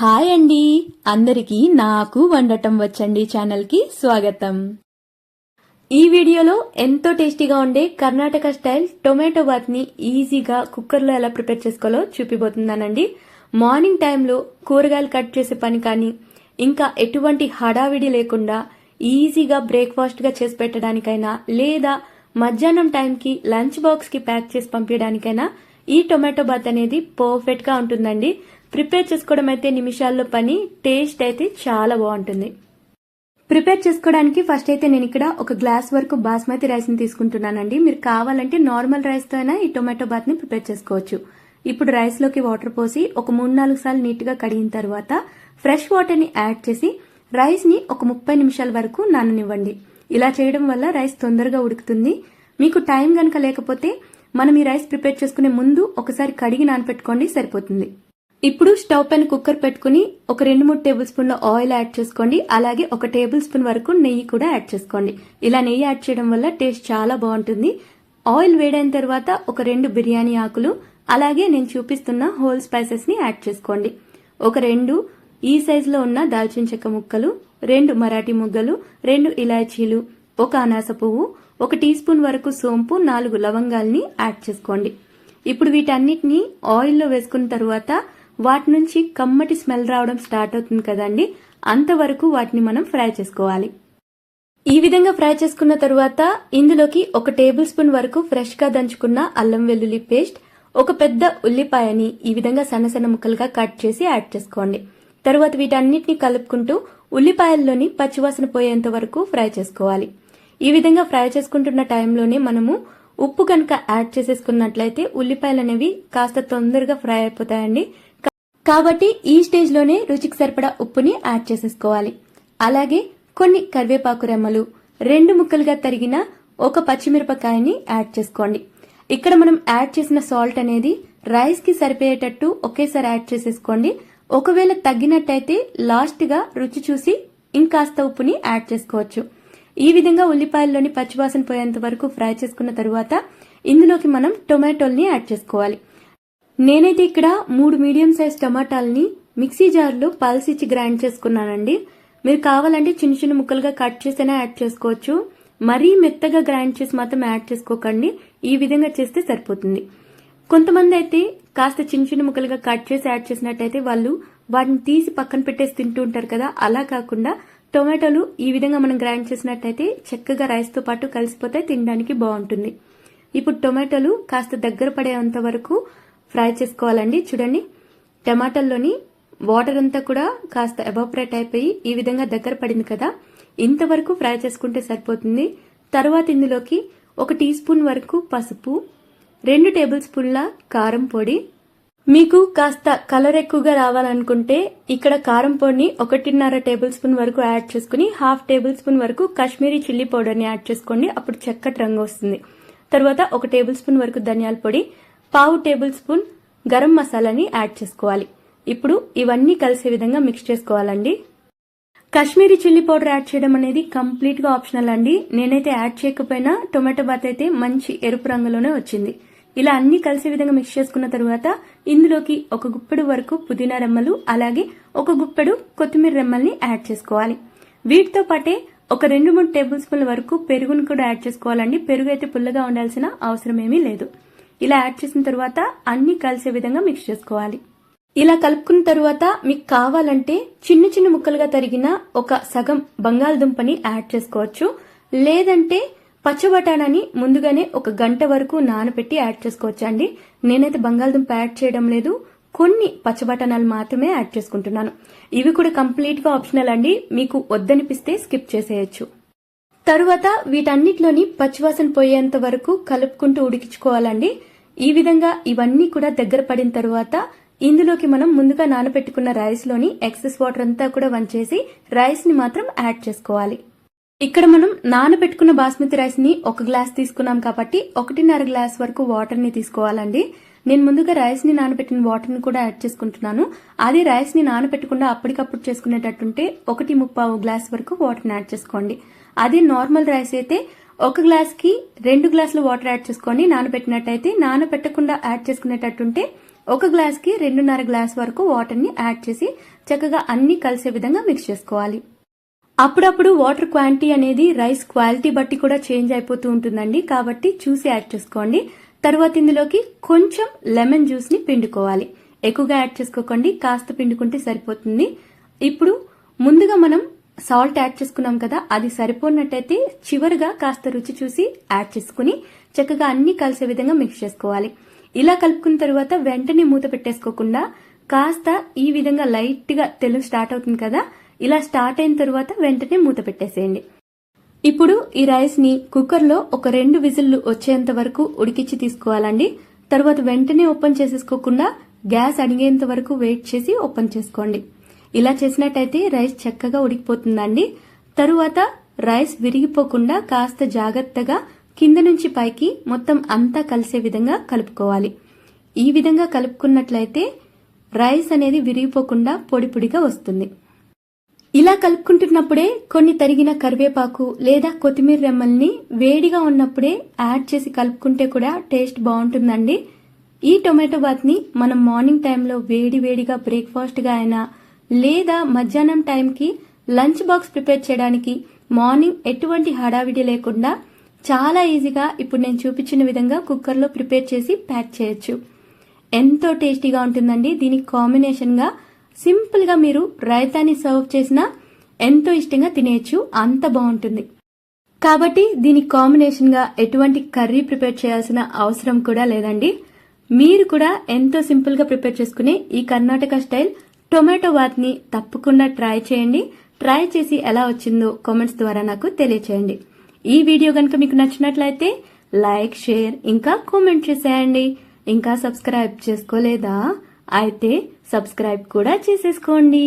Hi అండి. అందరికీ నాకు వండటం వచ్చండి ఛానల్కి స్వాగతం. ఈ వీడియోలో ఎంతో టేస్టీగా ఉండే కర్ణాటక స్టైల్ టొమాటో బాత్ని ఈజీగా కుక్కర్లో ఎలా ప్రిపేర్ చేసుకోవాలో చూపిపోతున్నానండి మార్నింగ్ టైంలో కూరగాయలు కట్ చేసే పని కానీ ఇంకా ఎటువంటి హడావిడి లేకుండా ఈజీగా బ్రేక్ఫాస్ట్గా చేసి పెట్టడానికైనా లేదా మధ్యాహ్నం టైంకి లంచ్ బాక్స్కి ప్యాక్ చేసి పంపించడానికైనా ఈ టొమాటో బాత్ అనేది పర్ఫెక్ట్గా ఉంటుందండి. ప్రిపేర్ చేసుకోవడం అయితే నిమిషాల్లో పని టేస్ట్ అయితే చాలా బాగుంటుంది. ప్రిపేర్ చేసుకోవడానికి ఫస్ట్ అయితే నేను ఇక్కడ ఒక గ్లాస్ వరకు బాస్మతి రైస్ని తీసుకుంటున్నానండి. మీరు కావాలంటే నార్మల్ రైస్తో అయినా ఈ టొమాటో బాత్ని ప్రిపేర్ చేసుకోవచ్చు. ఇప్పుడు రైస్లోకి వాటర్ పోసి ఒక మూడు నాలుగు సార్లు నీట్గా కడిగిన తర్వాత ఫ్రెష్ వాటర్ని యాడ్ చేసి రైస్ని ఒక ముప్పై నిమిషాల వరకు నాననివ్వండి. ఇలా చేయడం వల్ల రైస్ తొందరగా ఉడుకుతుంది. మీకు టైం గనక లేకపోతే మనం ఈ రైస్ ప్రిపేర్ చేసుకునే ముందు ఒకసారి కడిగి నానపెట్టుకోండి సరిపోతుంది. ఇప్పుడు స్టవ్ పైన కుక్కర్ పెట్టుకుని ఒక రెండు మూడు టేబుల్ స్పూన్ల ఆయిల్ యాడ్ చేసుకోండి. అలాగే ఒక టేబుల్ స్పూన్ వరకు నెయ్యి కూడా యాడ్ చేసుకోండి. ఇలా నెయ్యి యాడ్ చేయడం వల్ల టేస్ట్ చాలా బాగుంటుంది. ఆయిల్ వేడైన తర్వాత ఒక రెండు బిర్యానీ ఆకులు అలాగే నేను చూపిస్తున్న హోల్ స్పైసెస్ని యాడ్ చేసుకోండి. ఒక రెండు ఈ సైజులో ఉన్న దాల్చిన చెక్క ముక్కలు రెండు మరాఠీ ముగ్గలు రెండు ఇలాచీలు ఒక అనాస పువ్వు ఒక టీ స్పూన్ వరకు సోంపు నాలుగు లవంగాల్ని యాడ్ చేసుకోండి. ఇప్పుడు వీటన్నిటిని ఆయిల్లో వేసుకున్న తర్వాత వాటి నుంచి కమ్మటి స్మెల్ రావడం స్టార్ట్ అవుతుంది కదండి. అంతవరకు వాటిని మనం ఫ్రై చేసుకోవాలి. ఈ విధంగా ఫ్రై చేసుకున్న తరువాత ఇందులోకి ఒక టేబుల్ స్పూన్ వరకు ఫ్రెష్గా దంచుకున్న అల్లం వెల్లుల్లి పేస్ట్ ఒక పెద్ద ఉల్లిపాయని ఈ విధంగా సన్న సన్న ముక్కలుగా కట్ చేసి యాడ్ చేసుకోండి. తరువాత వీటన్నిటిని కలుపుకుంటూ ఉల్లిపాయల్లోని పచ్చివాసన పోయేంత వరకు ఫ్రై చేసుకోవాలి. ఈ విధంగా ఫ్రై చేసుకుంటున్న టైంలోనే మనము ఉప్పు కనుక యాడ్ చేసేసుకున్నట్లయితే ఉల్లిపాయలు అనేవి కాస్త తొందరగా ఫ్రై అయిపోతాయండి. కాబట్టి ఈ స్టేజ్లోనే రుచికి సరిపడా ఉప్పుని యాడ్ చేసేసుకోవాలి. అలాగే కొన్ని కరివేపాకు రెమ్మలు రెండు ముక్కలుగా తరిగిన ఒక పచ్చిమిరపకాయని యాడ్ చేసుకోండి. ఇక్కడ మనం యాడ్ చేసిన సాల్ట్ అనేది రైస్కి సరిపోయేటట్టు ఒకేసారి యాడ్ చేసేసుకోండి. ఒకవేళ తగ్గినట్టయితే లాస్ట్గా రుచి చూసి ఇంకాస్త ఉప్పుని యాడ్ చేసుకోవచ్చు. ఈ విధంగా ఉల్లిపాయల్లోని పచ్చివాసన పోయేంత వరకు ఫ్రై చేసుకున్న తరువాత ఇందులోకి మనం టొమాటోల్ని యాడ్ చేసుకోవాలి. నేనైతే ఇక్కడ మూడు మీడియం సైజ్ టమాటాలని మిక్సీ జార్లో పల్సిచ్చి గ్రైండ్ చేసుకున్నానండి. మీరు కావాలంటే చిన్న చిన్న ముక్కలుగా కట్ చేసైనా యాడ్ చేసుకోవచ్చు. మరీ మెత్తగా గ్రైండ్ చేసి మాత్రం యాడ్ చేసుకోకండి. ఈ విధంగా చేస్తే సరిపోతుంది. కొంతమంది అయితే కాస్త చిన్న చిన్న ముక్కలుగా కట్ చేసి యాడ్ చేసినట్టయితే వాళ్ళు వాటిని తీసి పక్కన పెట్టేసి తింటూ ఉంటారు కదా అలా కాకుండా టొమాటోలు ఈ విధంగా మనం గ్రైండ్ చేసినట్టయితే చక్కగా రైస్తో పాటు కలిసిపోతే తినడానికి బాగుంటుంది. ఇప్పుడు టొమాటోలు కాస్త దగ్గర పడేంత వరకు ఫ్రై చేసుకోవాలండి. చూడండి టమాటాల్లోని వాటర్ అంతా కూడా కాస్త ఎవాపరేట్ అయిపోయి ఈ విధంగా దగ్గర పడింది కదా. ఇంతవరకు ఫ్రై చేసుకుంటే సరిపోతుంది. తర్వాత ఇందులోకి ఒక టీ స్పూన్ వరకు పసుపు రెండు టేబుల్ స్పూన్ల కారం పొడి. మీకు కాస్త కలర్ ఎక్కువగా రావాలనుకుంటే ఇక్కడ కారం పొడిని ఒకటిన్నర టేబుల్ స్పూన్ వరకు యాడ్ చేసుకుని హాఫ్ టేబుల్ స్పూన్ వరకు కాశ్మీరీ చిల్లీ పౌడర్ని యాడ్ చేసుకోండి. అప్పుడు చక్కటి రంగు వస్తుంది. తర్వాత ఒక టేబుల్ స్పూన్ వరకు ధనియాల పొడి పావు టేబుల్ స్పూన్ గరం మసాలాని యాడ్ చేసుకోవాలి. ఇప్పుడు ఇవన్నీ కలిసే విధంగా మిక్స్ చేసుకోవాలండి. కాశ్మీరీ చిల్లీ పౌడర్ యాడ్ చేయడం అనేది కంప్లీట్గా ఆప్షనల్ అండి. నేనైతే యాడ్ చేయకపోయినా టొమాటో బాత్ అయితే మంచి ఎరుపు రంగులోనే వచ్చింది. ఇలా అన్ని కలిసే విధంగా మిక్స్ చేసుకున్న తర్వాత ఇందులోకి ఒక గుప్పెడు వరకు పుదీనా రెమ్మలు అలాగే ఒక గుప్పెడు కొత్తిమీర రెమ్మల్ని యాడ్ చేసుకోవాలి. వీటితో పాటే ఒక రెండు మూడు టేబుల్ స్పూన్ల వరకు పెరుగును కూడా యాడ్ చేసుకోవాలండి. పెరుగు అయితే పుల్లగా ఉండాల్సిన అవసరం ఏమీ లేదు. ఇలా యాడ్ చేసిన తర్వాత అన్ని కలిసే విధంగా మిక్స్ చేసుకోవాలి. ఇలా కలుపుకున్న తర్వాత మీకు కావాలంటే చిన్న చిన్న ముక్కలుగా తరిగిన ఒక సగం బంగాళదుంపని యాడ్ చేసుకోవచ్చు. లేదంటే పచ్చబటానాని ముందుగానే ఒక గంట వరకు నానబెట్టి యాడ్ చేసుకోవచ్చు అండి. నేనైతే బంగాళదుంప యాడ్ చేయడం లేదు. కొన్ని పచ్చ బఠానాలు మాత్రమే యాడ్ చేసుకుంటున్నాను. ఇవి కూడా కంప్లీట్గా ఆప్షనల్ అండి. మీకు వద్దనిపిస్తే స్కిప్ చేసేయచ్చు. తరువాత వీటన్నిటిలోని పచ్చివాసన పోయేంత వరకు కలుపుకుంటూ ఉడికించుకోవాలండి. ఈ విధంగా ఇవన్నీ కూడా దగ్గర పడిన తరువాత ఇందులోకి మనం ముందుగా నానబెట్టుకున్న రైస్లోని ఎక్సెస్ వాటర్ అంతా కూడా వంచేసి రైస్ని మాత్రం యాడ్ చేసుకోవాలి. ఇక్కడ మనం నానబెట్టుకున్న బాస్మతి రైస్ని ఒక గ్లాస్ తీసుకున్నాం కాబట్టి ఒకటిన్నర గ్లాస్ వరకు వాటర్ని తీసుకోవాలండి. నేను ముందుగా రైస్ని నానబెట్టిన వాటర్ని కూడా యాడ్ చేసుకుంటున్నాను. అది రైస్ని నానబెట్టకుండా అప్పటికప్పుడు చేసుకునేటట్టుంటే ఒకటి ముప్పావు గ్లాస్ వరకు వాటర్ని యాడ్ చేసుకోండి. అదే నార్మల్ రైస్ అయితే ఒక గ్లాస్కి రెండు గ్లాసులు వాటర్ యాడ్ చేసుకొని నానబెట్టినట్టయితే నానబెట్టకుండా యాడ్ చేసుకునేటట్టుంటే ఒక గ్లాస్కి రెండున్నర గ్లాస్ వరకు వాటర్ని యాడ్ చేసి చక్కగా అన్ని కలిసే విధంగా మిక్స్ చేసుకోవాలి. అప్పుడప్పుడు వాటర్ క్వాంటిటీ అనేది రైస్ క్వాలిటీ బట్టి కూడా చేంజ్ అయిపోతూ ఉంటుందండి. కాబట్టి చూసి యాడ్ చేసుకోండి. తర్వాత ఇందులోకి కొంచెం లెమన్ జ్యూస్ని పిండుకోవాలి. ఎక్కువగా యాడ్ చేసుకోకండి. కాస్త పిండుకుంటే సరిపోతుంది. ఇప్పుడు ముందుగా మనం సాల్ట్ యాడ్ చేసుకున్నాం కదా అది సరిపోనట్టయితే చివరిగా కాస్త రుచి చూసి యాడ్ చేసుకుని చక్కగా అన్ని కలిసే విధంగా మిక్స్ చేసుకోవాలి. ఇలా కలుపుకున్న తర్వాత వెంటనే మూత పెట్టేసుకోకుండా కాస్త ఈ విధంగా లైట్గా తెలుగు స్టార్ట్ అవుతుంది కదా ఇలా స్టార్ట్ అయిన తర్వాత వెంటనే మూత పెట్టేసేయండి. ఇప్పుడు ఈ రైస్ని కుక్కర్లో ఒక రెండు విజిల్లు వచ్చేంత వరకు ఉడికించి తీసుకోవాలండి. తర్వాత వెంటనే ఓపెన్ చేసేసుకోకుండా గ్యాస్ అడిగేంత వరకు వెయిట్ చేసి ఓపెన్ చేసుకోండి. ఇలా చేసినట్టయితే రైస్ చక్కగా ఉడికిపోతుందండి. తరువాత రైస్ విరిగిపోకుండా కాస్త జాగ్రత్తగా కింద నుంచి పైకి మొత్తం అంతా కలిసే విధంగా కలుపుకోవాలి. ఈ విధంగా కలుపుకున్నట్లయితే రైస్ అనేది విరిగిపోకుండా పొడి పొడిగా వస్తుంది. ఇలా కలుపుకుంటున్నప్పుడే కొన్ని తరిగిన కరివేపాకు లేదా కొత్తిమీర రెమ్మల్ని వేడిగా ఉన్నప్పుడే యాడ్ చేసి కలుపుకుంటే కూడా టేస్ట్ బాగుంటుందండి. ఈ టొమాటో బాత్ని మనం మార్నింగ్ టైంలో వేడి వేడిగా బ్రేక్ఫాస్ట్గా అయినా లేదా మధ్యాహ్నం టైంకి లంచ్ బాక్స్ ప్రిపేర్ చేయడానికి మార్నింగ్ ఎటువంటి హడావిడి లేకుండా చాలా ఈజీగా ఇప్పుడు నేను చూపించిన విధంగా కుక్కర్లో ప్రిపేర్ చేసి ప్యాక్ చేయొచ్చు. ఎంతో టేస్టీగా ఉంటుందండి దీనికి కాంబినేషన్గా. సింపుల్గా మీరు రైతాన్ని సర్వ్ చేసినా ఎంతో ఇష్టంగా తినేయచ్చు. అంత బాగుంటుంది. కాబట్టి దీనికి కాంబినేషన్గా ఎటువంటి కర్రీ ప్రిపేర్ చేయాల్సిన అవసరం కూడా లేదండి. మీరు కూడా ఎంతో సింపుల్గా ప్రిపేర్ చేసుకునే ఈ కర్ణాటక స్టైల్ టొమాటో బాత్ని తప్పకుండా ట్రై చేయండి. ట్రై చేసి ఎలా వచ్చిందో కామెంట్స్ ద్వారా నాకు తెలియచేయండి. ఈ వీడియో కనుక మీకు నచ్చినట్లయితే లైక్ షేర్ ఇంకా కామెంట్ చేసేయండి. ఇంకా సబ్స్క్రైబ్ చేసుకోలేదా? అయితే సబ్స్క్రైబ్ కూడా చేసేసుకోండి.